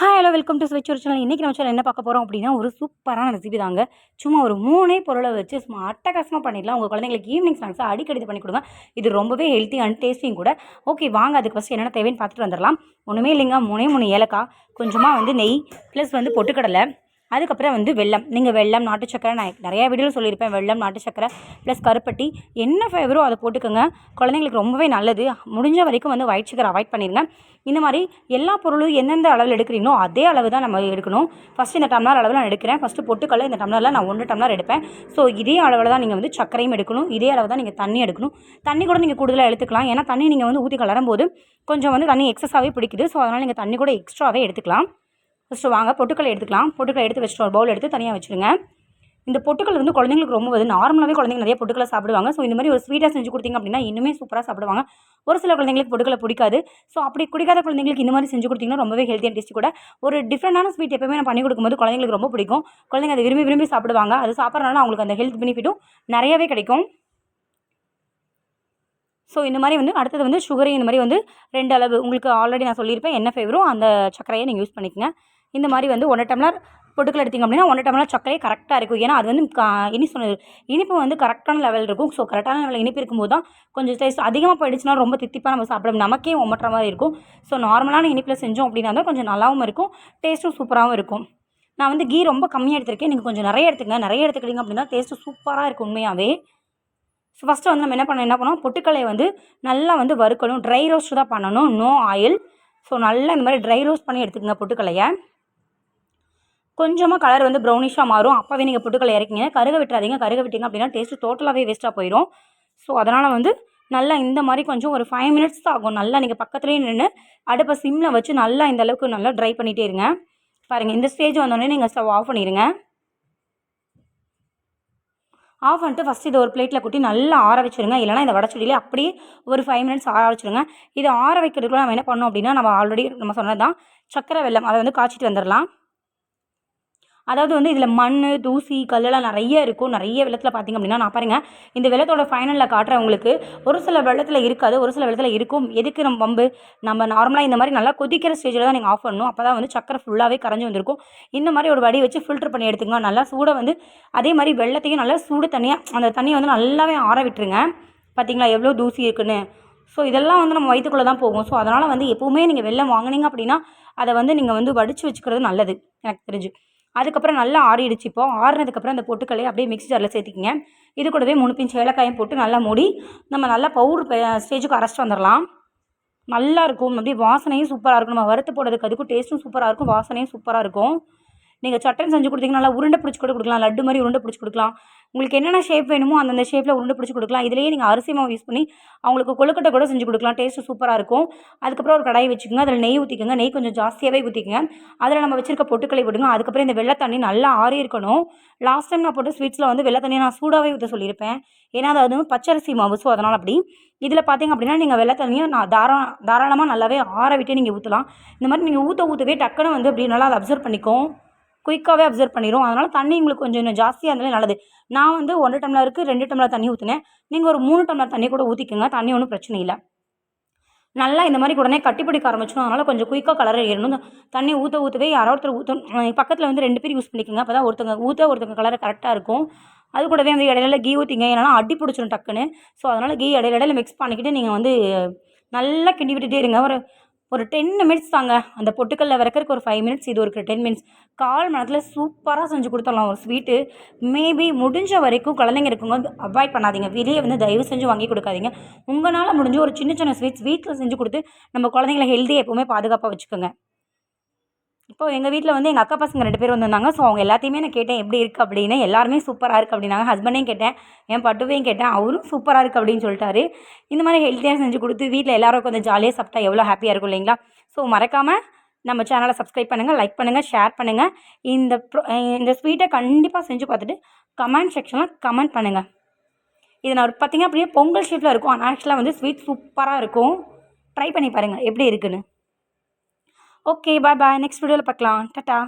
Hi hello welcome to ஸ்விட்ச் ஒரு channel இன்றைக்கி நம்ம சேனல் என்ன பார்க்க போகிறோம் அப்படின்னா ஒரு சூப்பரான ரெசிபி தாங்க. சும்மா ஒரு மூணே பொருளை வச்சு சும்மா அட்டகாசமாக பண்ணிடலாம். உங்கள் குழந்தைங்களுக்கு ஈவினிங் ஸ்நாக்ஸை அடிக்கடி பண்ணி கொடுங்க. இது ரொம்பவே ஹெல்த்தி அண்ட் டேஸ்டியும் கூட. ஓகே வாங்க அதுக்கு ஃபஸ்ட்டு என்னென்ன தேவைன்னு பார்த்துட்டு வந்துடலாம். ஒன்றுமே இல்லைங்க. மூணே மூணு ஏலக்காய் கொஞ்சமாக வந்து நெய் ப்ளஸ் வந்து பொட்டுக்கடலை. அதுக்கப்புறம் வந்து வெள்ளம் நீங்கள் வெள்ளம் நாட்டு சக்கரை நான் நிறையா வீடியோவில் சொல்லியிருப்பேன். வெள்ளம் நாட்டு சக்கரை ப்ளஸ் கருப்பட்டி. என்ன ஃபேவரோ அதை போட்டுக்கோங்க. குழந்தைங்களுக்கு ரொம்பவே நல்லது. முடிஞ்ச வரைக்கும் வந்து ஒயிட் சுகர் அவாய்ட் பண்ணிடுங்க இந்த மாதிரி எல்லா பொருளும் எந்தெந்த அளவில் எடுக்கிறீங்களோ அதே அளவு தான் நம்ம எடுக்கணும். ஃபஸ்ட்டு இந்த டம்ளர் அளவில் நான் எடுக்கிறேன். ஃபஸ்ட்டு பொட்டுக்கல்ல இந்த டம்ளரில் நான் ஒன்று டம்ளர் எடுப்பேன். ஸோ இதே அளவில் தான் நீங்கள் வந்து சக்கரையும் எடுக்கணும். இதே அளவு தான் நீங்கள் தண்ணி எடுக்கணும். தண்ணி கூட நீங்கள் கூடுதலாக எடுத்துக்கலாம். ஏன்னா தண்ணி நீங்கள் வந்து ஊற்றி கலரும் போது கொஞ்சம் வந்து தண்ணி எக்ஸஸாகவே பிடிக்குது. ஸோ அதனால் நீங்கள் தண்ணி கூட எக்ஸ்ட்ராவே எடுத்துக்கலாம். ஃபஸ்ட்டு வாங்க பொட்டுக்கலை எடுத்துக்கலாம். பொட்டுக்கலை எடுத்து வச்சுட்டு ஒரு பவுல் எடுத்து தனியாக வச்சுருங்க இந்த பொட்டுக்கல் வந்து குழந்தைங்களுக்கு ரொம்ப வந்து நார்மலாகவே குழந்தைங்க நிறைய பொட்டுக்கலை சாப்பிடுவாங்க. ஸோ இந்த மாதிரி ஒரு ஸ்வீட்டாக செஞ்சு கொடுத்தீங்க அப்படின்னா இன்னுமே சூப்பராக சாப்பிடுவாங்க. ஒரு சில குழந்தைங்களுக்கு பொட்டுக்கலை பிடிக்காது. ஸோ அப்படி குடிக்காத குழந்தைங்களுக்கு இந்த மாதிரி செஞ்சு கொடுத்தீங்கன்னா ரொம்பவே ஹெல்த்தியாக அண்ட் கூட. ஒரு டிஃப்ரெண்டான ஸ்வீட் எப்பவுமே நான் பண்ணி கொடுக்கும்போது குழந்தைங்களுக்கு ரொம்ப பிடிக்கும். குழந்தைங்க அதை விரும்பி விரும்பி சாப்பிடுவாங்க. அது சாப்பிட்றதுனால அவங்களுக்கு அந்த ஹெல்த் பெனிஃபிட்டும் நிறையவே கிடைக்கும். ஸோ இந்த மாதிரி வந்து அடுத்தது வந்து சுகரையும் இந்த மாதிரி வந்து ரெண்டு அளவு. உங்களுக்கு ஆல்ரெடி நான் சொல்லியிருப்பேன். என்ன ஃபேவரோ அந்த சர்க்கரையை நீங்கள் யூஸ் பண்ணிக்கங்க. இந்த மாதிரி வந்து ஒன்றரை டம்ளர் பொட்டுக்கள் எடுத்திங்க அப்படின்னா ஒன்றரை டம்ளர் சர்க்கரையே கரெக்டாக இருக்கும். ஏன்னா அது வந்து கா இனி சொன்னது இனிப்பு வந்து கரெக்டான லெவல் இருக்கும். ஸோ கரெக்டான லெவலில் இனிப்பு இருக்கும்போது தான் கொஞ்சம் டேஸ்ட் அதிகமாக போயிடுச்சுன்னா ரொம்ப தித்திப்பாக நம்ம சாப்பிடும் நமக்கே ஒமட்டுற மாதிரி இருக்கும். ஸோ நார்மலான இனிப்பில் செஞ்சோம் அப்படின்னா தான் கொஞ்சம் நல்லாவும் இருக்கும் டேஸ்ட்டும் சூப்பராகவும் இருக்கும். நான் வந்து கீ ரொம்ப கம்மியாக எடுத்திருக்கேன். நீங்கள் கொஞ்சம் நிறைய எடுத்துக்கங்க. நிறைய எடுத்துக்கிட்டிங்க அப்படின்னா டேஸ்ட்டு சூப்பராக இருக்கும் உண்மையாகவே ஸோ ஃபஸ்ட்டு வந்து நம்ம என்ன பண்ண என்ன பண்ணோம் பொட்டுக்கலையை வந்து நல்லா வந்து வறுக்கணும். ட்ரை ரோஸ்ட் தான் பண்ணணும். நோ ஆயில் ஸோ நல்லா இந்த மாதிரி ட்ரை ரோஸ்ட் பண்ணி எடுத்துக்கங்க பொட்டுக்கலையை கொஞ்சமாக கலர் வந்து ப்ரௌனிஷாக மாறும். அப்போவே நீங்கள் பொட்டுக்கலை இறக்கிங்க. கருக விட்டுறாதீங்க. கருக விட்டிங்க அப்படின்னா டேஸ்ட்டு டோட்டலாகவே வேஸ்ட்டாக போயிடும். ஸோ அதனால் வந்து நல்லா இந்த மாதிரி கொஞ்சம் ஒரு ஃபைவ் மினிட்ஸ் தான் ஆகும். நல்லா நீங்கள் பக்கத்துலேயே நின்று அடுப்பை சிம்மில் வச்சு நல்லா இந்த அளவுக்கு நல்லா ட்ரை பண்ணிகிட்டே இருங்க. பாருங்கள் இந்த ஸ்டேஜ் வந்தோடனே நீங்கள் ஸ்டவ் ஆஃப் பண்ணிடுங்க ஆஃப் பண்ணிட்டு ஃபஸ்ட் இதை ஒரு பிளேட்டில் கொட்டி நல்லா ஆற வச்சுருங்க. இல்லைனா இந்த வடச்சொடியிலே அப்படியே ஒரு ஃபைவ் மினிட்ஸ் ஆற வச்சுருங்க. இதை ஆற வைக்கிறதுக்குள்ள நம்ம என்ன பண்ணோம் அப்படின்னா நம்ம ஆல்ரெடி நம்ம சொன்னது தான் சக்கரை வெள்ளம் அதை வந்து காய்ச்சிட்டு வந்துடலாம். அதாவது வந்து இதில் மண் தூசி கல்லெல்லாம் நிறைய இருக்கும். நிறைய வெள்ளத்தில் பார்த்திங்க அப்படின்னா நான் பாருங்கள் இந்த வெள்ளத்தோட ஃபைனலில் காட்டுறவங்களுக்கு ஒரு சில வெள்ளத்தில் இருக்காது ஒரு சில வெள்ளத்தில் இருக்கும். எதுக்கு நம்ம பம்பு நம்ம நார்மலாக இந்த மாதிரி நல்லா கொதிக்கிற ஸ்டேஜில் தான் நீங்கள் ஆஃப் பண்ணணும். அப்போ தான் வந்து சக்கரை ஃபுல்லாகவே கரைஞ்சி வந்திருக்கும். இந்த மாதிரி ஒரு வடி வச்சு ஃபில்டர் பண்ணி எடுத்துங்க நல்லா சூடை வந்து அதே மாதிரி வெள்ளத்தையும் நல்லா சூடு தண்ணியாக அந்த தண்ணியை வந்து நல்லாவே ஆற விட்டுருங்க. பார்த்தீங்களா எவ்வளோ தூசி இருக்குன்னு. ஸோ இதெல்லாம் வந்து நம்ம வயிற்றுக்குள்ளே தான் போகும். ஸோ அதனால் வந்து எப்போவுமே நீங்கள் வெள்ளம் வாங்கினீங்க அப்படின்னா அதை வந்து நீங்கள் வந்து வடித்து வச்சுக்கிறது நல்லது. எனக்கு தெரிஞ்சு. அதுக்கப்புறம் நல்லா ஆறிடுச்சு இப்போ. ஆறினதுக்கப்புறம் அந்த பொட்டுக்கல்லையை அப்படியே மிக்ஸி ஜாரில் சேர்த்திக்கிங்க. இது கூடவே மூணு பிஞ்சு ஏலக்காயும் போட்டு நல்லா மூடி நம்ம நல்லா பவுடர் ஸ்டேஜுக்கு அரைச்சிட்டு வந்துடலாம். நல்லா இருக்கும். அப்படியே வாசனையும் சூப்பராக இருக்கும். நம்ம வறுத்து போடுறதுக்கு அதுக்கும் டேஸ்ட்டும் சூப்பராக இருக்கும். வாசனையும் சூப்பராக இருக்கும். நீங்கள் சட்டன் செஞ்சு கொடுத்தீங்கன்னா நல்லா உருண்டை பிடிச்சி கூட கொடுக்கலாம் லட்டு மாதிரி உருண்டை பிடிச்சி கொடுக்கலாம். உங்களுக்கு என்னென்ன ஷேப் வேணுமோ அந்தந்த ஷேப்பில் உருண்டை பிடிச்சி கொடுக்கலாம். இதுலேயே நீங்கள் அரிசி மாவு யூஸ் பண்ணி அவங்களுக்கு கொழுக்கட்டை கூட செஞ்சு கொடுக்கலாம். டேஸ்ட்டு சூப்பராக இருக்கும். அதுக்கப்புறம் ஒரு கடாயை வச்சுக்கோங்க. அதில் நெய் ஊற்றிக்கோங்க நெய் கொஞ்சம் ஜாஸ்தியாகவே ஊற்றிக்கங்க அதில் நம்ம வச்சிருக்க பொட்டுக்களை விடுங்க. அதுக்கப்புறம் இந்த வெள்ளை தண்ணி நல்லா ஆறி இருக்கணும். லாஸ்ட் டைம் நான் போட்டு ஸ்வீட்ஸில் வந்து வெள்ளை தண்ணியை நான் சூடாகவே ஊற்ற சொல்லியிருப்பேன். ஏன்னா அது வந்து பச்சரிசி மாவு. ஸோ அதனால் அப்படி. இதில் பார்த்தீங்க அப்படின்னா நீங்கள் வெள்ளை தண்ணியை நான் தாரா தாராளமாக நல்லாவே ஆற விட்டு நீங்கள் ஊற்றலாம் இந்த மாதிரி நீங்கள் ஊற்ற ஊற்றவே டக்குன்னு வந்து அப்படி நல்லா அதை அப்சர்வ் பண்ணிக்கும் குயிக்காகவே அப்சர்வ் பண்ணிடும் அதனால் தண்ணி உங்களுக்கு கொஞ்சம் இன்னும் ஜாஸ்தியாக இருந்தாலே நல்லது. நான் வந்து ஒன்றரை டம்ளருக்கு ரெண்டு டம்ளர் தண்ணி ஊற்றினேன் நீங்கள் ஒரு மூணு டம்ளர் தண்ணி கூட ஊற்றிக்கோங்க தண்ணி ஒன்றும் பிரச்சனை இல்லை. நல்லா இந்த மாதிரி உடனே கட்டிப்பிடிக்க ஆரம்பிச்சிடும் அதனால் கொஞ்சம் குயிக்காக கலர் ஏறணும். தண்ணி ஊற்ற ஊற்றவே யாரோ ஒருத்தர் ஊற்றணும் பக்கத்தில் வந்து ரெண்டு பேர் யூஸ் பண்ணிக்கோங்க. அப்போ தான் ஒருத்தங்க ஊற்ற ஒருத்தங்க கலர் கரெக்டாக இருக்கும். அது கூடவே வந்து இடையில கீ ஊற்றிங்க ஏன்னா அடி பிடிச்சிடும் டக்குன்னு. ஸோ அதனால் கீ இடையில இடையில மிக்ஸ் பண்ணிக்கிட்டு நீங்கள் வந்து நல்லா கிண்டி விட்டுட்டே இருங்க. ஒரு ஒரு டென் மினிட்ஸ் தாங்க. அந்த பொட்டுக்கல்ல வறக்கிறதுக்கு ஒரு ஃபைவ் மினிட்ஸ் இது ஒரு டென் மினிட்ஸ் கால் மணத்தில் சூப்பராக செஞ்சு கொடுத்துடலாம் ஒரு ஸ்வீட்டு மேபி முடிஞ்ச வரைக்கும் குழந்தைங்க இருக்கும்போது அவாய்ட் பண்ணாதீங்க. வெளியே வந்து தயவு செஞ்சு வாங்கி கொடுக்காதீங்க. உங்களால் முடிஞ்ச ஒரு சின்ன சின்ன ஸ்வீட்ஸ் வீட்டில் செஞ்சு கொடுத்து நம்ம குழந்தைங்கள ஹெல்த்தியாக எப்போவுமே பாதுகாப்பாக வச்சுக்கோங்க. இப்போது எங்கள் வீட்டில் வந்து எங்கள் அக்கா பசங்க ரெண்டு பேர் வந்திருந்தாங்க. ஸோ அவங்க எல்லாத்தையுமே நான் கேட்டேன் எப்படி இருக்குது அப்படின்னு. எல்லாருமே சூப்பராக இருக்குது அப்படின்னாங்க. ஹஸ்பண்டையும் கேட்டேன் என் பட்டுவையும் கேட்டேன். அவரும் சூப்பராக இருக்குது அப்படின்னு சொல்லிட்டாரு. இந்த மாதிரி ஹெல்த்தியாக செஞ்சு கொடுத்து வீட்டில் எல்லாரும் கொஞ்சம் ஜாலியாக சாப்பிட்டா எவ்வளோ ஹாப்பியாக இருக்கும் இல்லைங்களா? ஸோ மறக்காமல் நம்ம சேனலை சப்ஸ்கிரைப் பண்ணுங்கள் லைக் பண்ணுங்கள் ஷேர் பண்ணுங்கள் இந்த ப்ரோ இந்த ஸ்வீட்டை கண்டிப்பாக செஞ்சு பார்த்துட்டு கமெண்ட் செக்ஷனில் கமெண்ட் பண்ணுங்கள் இது நான் பார்த்தீங்க அப்படியே பொங்கல் ஷேப்பில் இருக்கும். ஆனால் ஆக்சுவலாக வந்து ஸ்வீட் சூப்பராக இருக்கும். ட்ரை பண்ணி பாருங்கள் எப்படி இருக்குன்னு. ஓகே பாய் பாய் நெக்ஸ்ட் வீடியோவில் பார்க்கலாம் டாட்டா